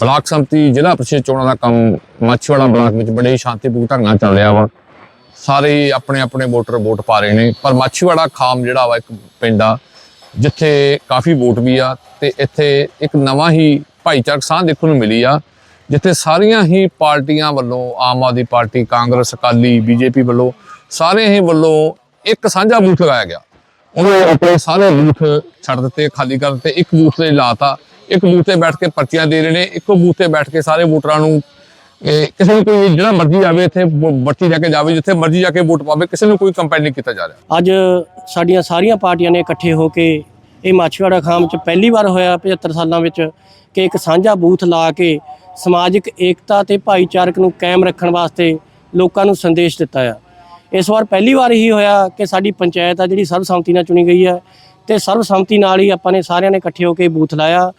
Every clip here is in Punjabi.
ਬਲਾਕ ਸੰਮਤੀ, ਜ਼ਿਲ੍ਹਾ ਪ੍ਰੀਸ਼ਦ ਚੋਣਾਂ ਦਾ ਕੰਮ ਮਾਛੀਵਾੜਾ ਬਲਾਕ ਵਿੱਚ ਬੜੇ ਹੀ ਸ਼ਾਂਤੀਪੂਰਨ ਢੰਗ ਨਾਲ ਚੱਲ ਰਿਹਾ ਵਾ। ਸਾਰੇ ਆਪਣੇ ਆਪਣੇ ਵੋਟਰ ਵੋਟ ਪਾ ਰਹੇ ਨੇ। ਪਰ ਮਾਛੀਵਾੜਾ ਖਾਮ ਜਿਹੜਾ ਵਾ ਇੱਕ ਪਿੰਡ ਆ, ਜਿੱਥੇ ਕਾਫੀ ਵੋਟ ਵੀ ਆ ਤੇ ਇੱਥੇ ਇੱਕ ਨਵਾਂ ਹੀ ਭਾਈਚਾਰਕ ਸਾਂਝ ਦੇਖਣ ਨੂੰ ਮਿਲੀ ਆ, ਜਿੱਥੇ ਸਾਰੀਆਂ ਹੀ ਪਾਰਟੀਆਂ ਵੱਲੋਂ, ਆਮ ਆਦਮੀ ਪਾਰਟੀ, ਕਾਂਗਰਸ, ਅਕਾਲੀ, ਬੀਜੇਪੀ ਵੱਲੋਂ ਸਾਰੇ ਹੀ ਵੱਲੋਂ ਇੱਕ ਸਾਂਝਾ ਬੂਥ ਲਗਾਇਆ ਗਿਆ। ਉਹਨਾਂ ਨੇ ਆਪਣੇ ਸਾਰੇ ਬੂਥ ਛੱਡ ਦਿੱਤੇ, ਖਾਲੀ ਕਰ ਦਿੱਤੇ, ਇੱਕ ਬੂਥ ਤੇ ਲਾਤਾ। ਇੱਕ ਬੂਥ ਤੇ ਬੈਠ ਕੇ ਪਰਚੀਆਂ ਦੇ ਰਹੇ ਨੇ, ਇੱਕੋ ਬੂਥ ਤੇ ਬੈਠ ਕੇ ਸਾਰੇ ਵੋਟਰਾਂ ਨੂੰ, ਇਹ ਕਿਸੇ ਨੂੰ ਕੋਈ ਜਿਹੜਾ ਮਰਜ਼ੀ ਆਵੇ ਇੱਥੇ ਵੋ- ਲੈ ਕੇ ਜਾਵੇ, ਜਿੱਥੇ ਮਰਜ਼ੀ ਜਾ ਕੇ ਵੋਟ ਪਾਵੇ, ਕਿਸੇ ਨੂੰ ਕੋਈ ਕੰਪੇਨ ਨਹੀਂ ਕੀਤਾ ਜਾ ਰਿਹਾ। ਅੱਜ ਸਾਡੀਆਂ ਸਾਰੀਆਂ ਪਾਰਟੀਆਂ ਨੇ ਇਕੱਠੇ ਹੋ ਕੇ ਇਹ ਮਾਛੀਵਾੜਾ ਖਾਮ 'ਚ ਪਹਿਲੀ ਵਾਰ ਹੋਇਆ 75 ਸਾਲਾਂ ਵਿੱਚ ਕਿ ਇੱਕ ਸਾਂਝਾ ਬੂਥ ਲਾ ਕੇ ਸਮਾਜਿਕ ਏਕਤਾ ਤੇ ਭਾਈਚਾਰਕ ਨੂੰ ਕਾਇਮ ਰੱਖਣ ਵਾਸਤੇ ਲੋਕਾਂ ਨੂੰ ਸੰਦੇਸ਼ ਦਿੱਤਾ ਆ। ਇਸ ਵਾਰ ਪਹਿਲੀ ਵਾਰ ਹੀ ਹੋਇਆ ਕਿ ਸਾਡੀ ਪੰਚਾਇਤ ਆ ਜਿਹੜੀ ਸਰਬਸੰਮਤੀ ਨਾਲ ਚੁਣੀ ਗਈ ਹੈ ਤੇ ਸਰਬਸੰਮਤੀ ਨਾਲ ਹੀ ਆਪਾਂ ਨੇ ਸਾਰਿਆਂ ਨੇ ਇਕੱਠੇ ਹੋ ਕੇ ਬੂਥ ਲਾਇਆ।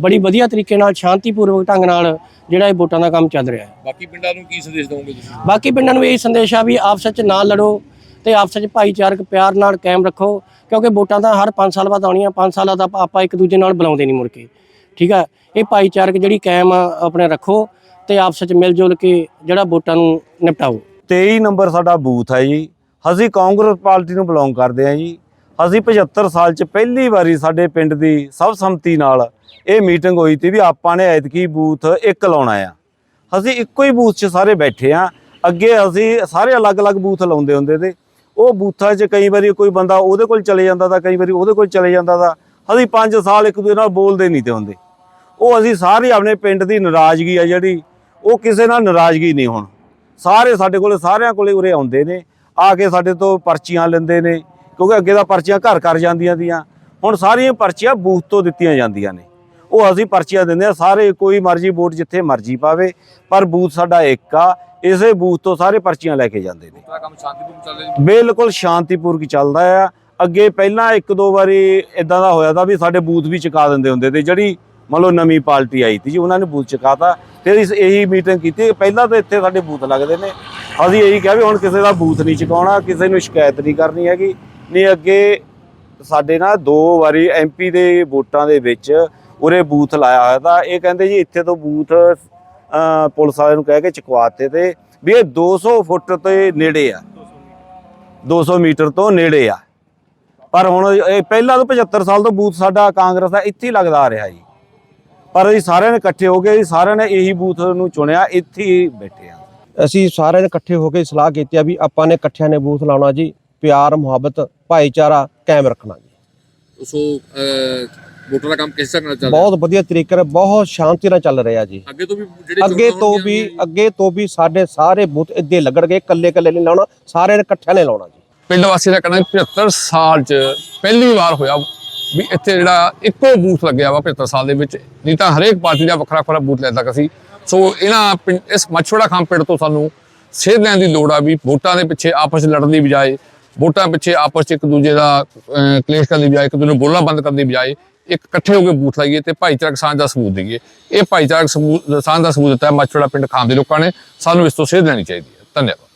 ਬੜੀ ਵਧੀਆ ਤਰੀਕੇ ਨਾਲ ਸ਼ਾਂਤੀਪੂਰਵਕ ਢੰਗ ਨਾਲ ਜਿਹੜਾ ਇਹ ਵੋਟਾਂ ਦਾ ਕੰਮ ਚੱਲ ਰਿਹਾ ਹੈ। ਬਾਕੀ ਪਿੰਡਾਂ ਨੂੰ ਕੀ ਸੰਦੇਸ਼ ਦਵੋਗੇ ਤੁਸੀਂ? ਬਾਕੀ ਪਿੰਡਾਂ ਨੂੰ ਇਹ ਸੰਦੇਸ਼ ਆ ਵੀ ਆਪਸ ਵਿੱਚ ਨਾ ਲੜੋ ਤੇ ਆਪਸ ਵਿੱਚ ਭਾਈਚਾਰਕ ਪਿਆਰ ਨਾਲ ਕਾਇਮ ਰੱਖੋ ਕਿਉਂਕਿ ਵੋਟਾਂ ਤਾਂ ਹਰ 5 ਸਾਲ ਬਾਅਦ ਆਉਣੀਆਂ 5 ਸਾਲਾਂ ਦਾ ਆਪਾਂ ਇੱਕ ਦੂਜੇ ਨਾਲ ਬੁਲਾਉਂਦੇ ਨਹੀਂ ਮੁੜ ਕੇ। ਠੀਕ ਆ? ਇਹ ਭਾਈਚਾਰਕ ਜਿਹੜੀ ਕਾਇਮ ਆ, ਆਪਣੇ ਰੱਖੋ ਤੇ ਆਪਸ ਵਿੱਚ ਮਿਲ ਜੁਲ ਕੇ ਜਿਹੜਾ ਵੋਟਾਂ ਨੂੰ ਨਿਪਟਾਓ। 23 ਨੰਬਰ ਸਾਡਾ ਬੂਥ ਹੈ ਜੀ। ਅਸੀਂ ਕਾਂਗਰਸ ਪਾਰਟੀ ਨੂੰ ਬਿਲੋਂਗ ਕਰਦੇ ਹਾਂ ਜੀ। ਅਸੀਂ 75 ਸਾਲ 'ਚ ਪਹਿਲੀ ਵਾਰੀ ਸਾਡੇ ਪਿੰਡ ਦੀ ਸਰਬਸੰਮਤੀ ਨਾਲ ਇਹ ਮੀਟਿੰਗ ਹੋਈ ਸੀ ਵੀ ਆਪਾਂ ਨੇ ਐਤਕੀ ਬੂਥ ਇੱਕ ਲਾਉਣਾ ਆ। ਅਸੀਂ ਇੱਕੋ ਹੀ ਬੂਥ 'ਚ ਸਾਰੇ ਬੈਠੇ ਆ। ਅੱਗੇ ਅਸੀਂ ਸਾਰੇ ਅਲੱਗ-ਅਲੱਗ ਬੂਥ ਲਾਉਂਦੇ ਹੁੰਦੇ ਤੇ ਉਹ ਬੂਥਾਂ 'ਚ ਕਈ ਵਾਰੀ ਕੋਈ ਬੰਦਾ ਉਹਦੇ ਕੋਲ ਚਲੇ ਜਾਂਦਾ ਤਾਂ, ਕਈ ਵਾਰੀ ਉਹਦੇ ਕੋਲ ਚਲੇ ਜਾਂਦਾ ਤਾਂ। ਅਸੀਂ 5 ਸਾਲ ਇੱਕ ਦੂਜੇ ਨਾਲ ਬੋਲਦੇ ਨਹੀਂ ਤੇ ਹੁੰਦੇ। ਉਹ ਅਸੀਂ ਸਾਰੇ ਆਪਣੇ ਪਿੰਡ ਦੀ ਨਾਰਾਜ਼ਗੀ ਆ ਜਿਹੜੀ, ਉਹ ਕਿਸੇ ਨਾਲ ਨਾਰਾਜ਼ਗੀ ਨਹੀਂ ਹੁਣ। ਸਾਰੇ ਸਾਡੇ ਕੋਲ ਸਾਰਿਆਂ ਕੋਲੇ ਉਰੇ ਆਉਂਦੇ ਨੇ, ਆ ਕੇ ਸਾਡੇ ਤੋਂ ਪਰਚੀਆਂ ਲੈਂਦੇ ਨੇ। ਕਿਉਂਕਿ ਅੱਗੇ ਤਾਂ ਪਰਚੀਆਂ ਘਰ ਘਰ ਜਾਂਦੀਆਂ ਦੀਆਂ ਹੁਣ ਸਾਰੀਆਂ ਪਰਚੀਆਂ ਬੂਥ ਤੋਂ ਦਿੱਤੀਆਂ ਜਾਂਦੀਆਂ ਨੇ। ਉਹ ਅਸੀਂ ਪਰਚੀਆਂ ਦਿੰਦੇ ਆ ਸਾਰੇ ਕੋਈ ਮਰਜ਼ੀ ਵੋਟ ਜਿੱਥੇ ਮਰਜ਼ੀ ਪਾਵੇ ਪਰ ਬੂਥ ਸਾਡਾ ਇੱਕ ਆ ਇਸੇ ਬੂਥ ਤੋਂ ਸਾਰੇ ਪਰਚੀਆਂ ਲੈ ਕੇ ਜਾਂਦੇ ਨੇ। ਤੁਹਾਡਾ ਕੰਮ ਸ਼ਾਂਤੀਪੂਰਨ ਚੱਲ ਰਿਹਾ ਜੀ? ਬਿਲਕੁਲ ਸ਼ਾਂਤੀਪੂਰਵਕ ਚੱਲਦਾ ਆ। ਅੱਗੇ ਪਹਿਲਾਂ ਇੱਕ ਦੋ ਵਾਰੀ ਇਦਾਂ ਦਾ ਹੋਇਆ ਤਾਂ ਵੀ ਸਾਡੇ ਬੂਥ ਵੀ ਚੁਕਾ ਦਿੰਦੇ ਹੁੰਦੇ ਤੇ ਜਿਹੜੀ ਮੰਨ ਲਓ ਨਵੀਂ ਪਾਰਟੀ ਆਈ ਸੀ ਜੀ ਉਹਨਾਂ ਨੇ ਬੂਥ ਚੁਕਾਤਾ। ਫਿਰ ਇਸ ਇਹੀ ਮੀਟਿੰਗ ਕੀਤੀ ਪਹਿਲਾਂ ਤਾਂ ਇੱਥੇ ਸਾਡੇ ਬੂਥ ਲੱਗਦੇ ਨੇ। ਅਸੀਂ ਇਹੀ ਕਿਹਾ ਵੀ ਹੁਣ ਕਿਸੇ ਦਾ ਬੂਥ ਨਹੀਂ ਚੁਕਾਉਣਾ ਕਿਸੇ ਨੂੰ ਸ਼ਿਕਾਇਤ ਨਹੀਂ ਕਰਨੀ ਹੈਗੀ। ਨਹੀਂ ਅੱਗੇ ਸਾਡੇ ਨਾਲ ਦੋ ਵਾਰੀ ਐਮਪੀ ਦੇ ਵੋਟਾਂ ਦੇ ਵਿੱਚ ਉਰੇ ਬੂਥ ਲਾਇਆ ਹੋਇਆ ਤਾਂ ਇਹ ਕਹਿੰਦੇ ਜੀ ਇੱਥੇ ਤੋਂ ਬੂਥ ਅਹ, ਪੁਲਿਸ ਵਾਲਿਆਂ ਨੂੰ ਕਹਿ ਕੇ ਚੁਕਵਾਤੇ ਤੇ ਵੀ ਇਹ 200 ਫੁੱਟ ਤੇ ਨੇੜੇ ਆ। 200 ਮੀਟਰ ਤੋਂ ਨੇੜੇ ਆ। ਪਰ ਹੁਣ ਇਹ ਪਹਿਲਾਂ ਤੋਂ 75 ਸਾਲ ਤੋਂ ਬੂਥ ਸਾਡਾ ਕਾਂਗਰਸ ਦਾ ਇੱਥੇ ਹੀ ਲੱਗਦਾ ਆ ਰਿਹਾ ਜੀ। ਪਰ ਅਸੀਂ ਸਾਰਿਆਂ ਨੇ ਇਕੱਠੇ ਹੋ ਕੇ ਸਾਰਿਆਂ ਨੇ ਇਹੀ ਬੂਥ ਨੂੰ ਚੁਣਿਆ ਇੱਥੇ ਹੀ ਬੈਠੇ ਆ। ਅਸੀਂ ਸਾਰਿਆਂ ਨੇ ਇਕੱਠੇ ਹੋ ਕੇ ਸਲਾਹ ਕੀਤੀ ਆ ਵੀ ਆਪਾਂ ਨੇ ਇਕੱਠਿਆਂ ਨੇ ਬੂਥ ਲਾਉਣਾ ਜੀ। ਪਿਆਰ ਮੁਹੱਬਤ ਭਾਈਚਾਰਾ ਕਾਇਮ ਰੱਖਣਾ ਜੀ। ਸੋ ਅਹ, ਵੋਟਾਂ ਦਾ ਕੰਮ ਕਿਸ ਤਰ੍ਹਾਂ ਨਾਲ ਚੱਲ ਰਿਹਾ? ਬਹੁਤ ਵਧੀਆ ਤਰੀਕੇ ਨਾਲ ਬਹੁਤ ਸ਼ਾਂਤੀ ਨਾਲ ਚੱਲ ਰਿਹਾ ਜੀ। ਅੱਗੇ ਤੋਂ ਵੀ ਜਿਹੜੇ ਅੱਗੇ ਤੋਂ ਵੀ ਅੱਗੇ ਤੋਂ ਵੀ ਸਾਡੇ ਸਾਰੇ ਬੂਥ ਇੱਦੇ ਲੱਗਣਗੇ ਇਕੱਲੇ ਇਕੱਲੇ ਨਹੀਂ ਲਾਉਣਾ ਸਾਰਿਆਂ ਨੇ ਇਕੱਠਿਆਂ ਨੇ ਲਾਉਣਾ ਜੀ। ਪਿੰਡ ਵਾਸੀ ਦਾ ਕਹਿਣਾ 75 ਸਾਲ 'ਚ ਪਹਿਲੀ ਵਾਰ ਹੋਇਆ ਵੀ ਇੱਥੇ ਜਿਹੜਾ ਇੱਕੋ ਬੂਥ ਲੱਗਿਆ ਵਾ 75 ਸਾਲ ਦੇ ਵਿੱਚ ਨਹੀਂ ਤਾਂ ਹਰੇਕ ਪਾਰਟੀ ਦਾ ਵੱਖਰਾ ਵੱਖਰਾ ਬੂਥ ਲੈਂਦਾ ਸੀ। ਸੋ ਇਹਨਾਂ ਇਸ ਮਛੋੜਾ ਖਾਂ ਪਿੰਡ ਤੋਂ ਸਾਨੂੰ ਸੇਧ ਲੈਣ ਦੀ ਲੋੜ ਆ ਵੀ ਵੋਟਾਂ ਦੇ ਪਿੱਛੇ ਆਪਸ ਲੜਨ ਦੀ ਬਜਾਏ ਵੋਟਾਂ ਪਿੱਛੇ ਆਪਸ 'ਚ ਇੱਕ ਦੂਜੇ ਦਾ ਅਹ, ਕਲੇਸ਼ ਕਰਨ ਦੀ ਬਜਾਏ ਇੱਕ ਦੂਜੇ ਨੂੰ ਬੋਲਣਾ ਬੰਦ ਕਰਨ ਦੀ ਬਜਾਏ ਇੱਕ ਇਕੱਠੇ ਹੋ ਕੇ ਬੂਥ ਲਾਈਏ ਤੇ ਭਾਈਚਾਰਕ ਸਾਂਝ ਦਾ ਸਬੂਤ ਦਈਏ। ਇਹ ਭਾਈਚਾਰਕ ਸਬੂਤ ਸਾਂਝ ਦਾ ਸਬੂਤ ਦਿੱਤਾ ਹੈ ਪਿੰਡ ਖਾਂ ਦੇ ਲੋਕਾਂ ਨੇ। ਸਾਨੂੰ ਇਸ ਤੋਂ ਸੇਧ ਲੈਣੀ ਚਾਹੀਦੀ ਹੈ। ਧੰਨਵਾਦ।